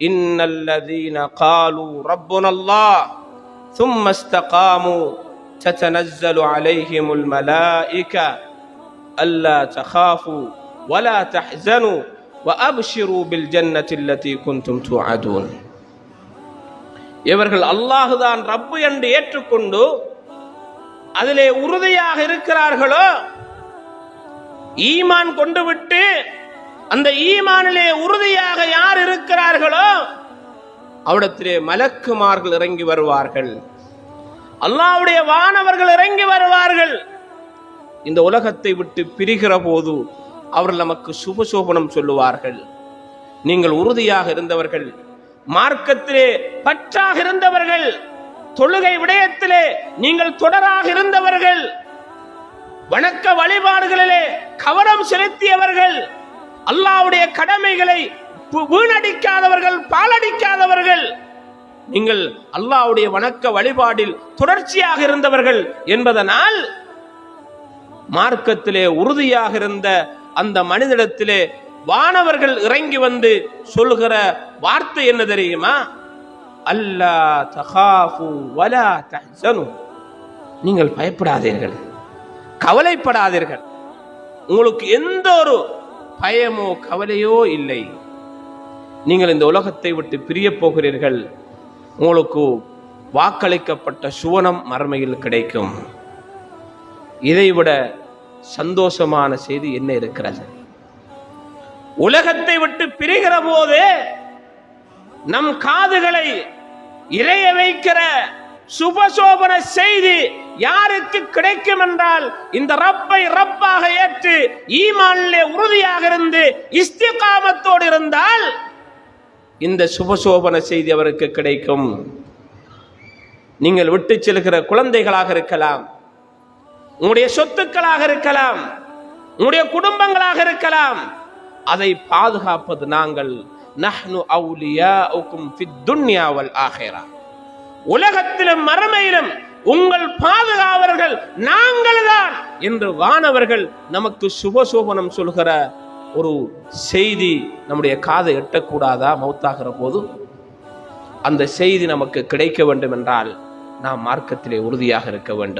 إن الذين قالوا ربنا الله ثم استقاموا تتنزل عليهم الملائكة ألا تخافوا ولا تحزنوا وأبشروا بالجنة التي كنتم توعدون இவர்கள் அல்லாஹுதான் ரப்பு என்று ஏற்றுக்கொண்டு அதிலே உறுதியாக இருக்கிறார்களோ ஈமான் கொண்டு விட்டு அந்த ஈமானிலே உறுதியாக யார் இருக்கிறார்களோ அவிடத்திலே மலக்குமார்கள் இறங்கி வருவார்கள். அல்லாவுடைய வானவர்கள் இறங்கி வருவார்கள். இந்த உலகத்தை விட்டு பிரிகிற போது அவர்கள் நமக்கு சுபசோபனம் சொல்லுவார்கள். நீங்கள் உறுதியாக இருந்தவர்கள் மார்க்கத்திலே பற்றாக இருந்தவர்கள் தொழுகை விடயத்திலே நீங்கள் தொடராக இருந்தவர்கள் வணக்க வழிபாடுகளிலே கவனம் செலுத்தியவர்கள் அல்லாவுடைய கடமைகளை வீணடிக்காதவர்கள் பாலடிக்காதவர்கள். நீங்கள் அல்லாஹ்வுடைய வணக்க வழிபாடில் தொடர்ச்சியாக இருந்தவர்கள் என்பதனால் மார்க்கத்திலே உறுதியாக இருந்த அந்த மனிதனிடத்திலே வானவர்கள் இறங்கி வந்து சொல்லுகிற வார்த்தை என்ன தெரியுமா? அல்லா தகாஃபு வலா தஹ்சனு. நீங்கள் பயப்படாதீர்கள். கவலைப்படாதீர்கள். உங்களுக்கு எந்த ஒரு பயமோ கவலையோ இல்லை. நீங்கள் இந்த உலகத்தை விட்டு பிரிய போகிறீர்கள். உங்களுக்கு வாக்களிக்கப்பட்ட சுவனம் மறுமையில் கிடைக்கும். இதைவிட சந்தோஷமான செய்தி என்ன இருக்கிறது? உலகத்தை விட்டு பிரிகிற போது நம் காதுகளை இறைய வைக்கிற சுபசோபன செய்தி யாருக்கு கிடைக்கும் என்றால் இந்த ரப்பை ரப்பாக ஏற்று ஈமானிலே உறுதியாக இருந்து இஸ்திகாமத்தோடு இருந்தால் இந்த சுபசோபன செய்தி அவருக்கு கிடைக்கும். நீங்கள் விட்டு செல்கிற குழந்தைகளாக இருக்கலாம். உங்களுடைய சொத்துக்களாக இருக்கலாம். உங்களுடைய குடும்பங்களாக இருக்கலாம். அதை பாதுகாப்பது நாங்கள். நஹ்னு அவுலியா உக்கும் துன்யாவல் ஆகிறா உலகத்திலும் மறுமையிலும் உங்கள் பாதுகாவலர்கள் நாங்கள்தான் என்று வானவர்கள் நமக்கு சுபசோபனம் சொல்கிற ஒரு செய்தி நம்முடைய காதை எட்டக்கூடாதா? மௌத்தாகிற போது அந்த செய்தி நமக்கு கிடைக்க வேண்டும் என்றால் நாம் மார்க்கத்திலே உறுதியாக இருக்க வேண்டும்.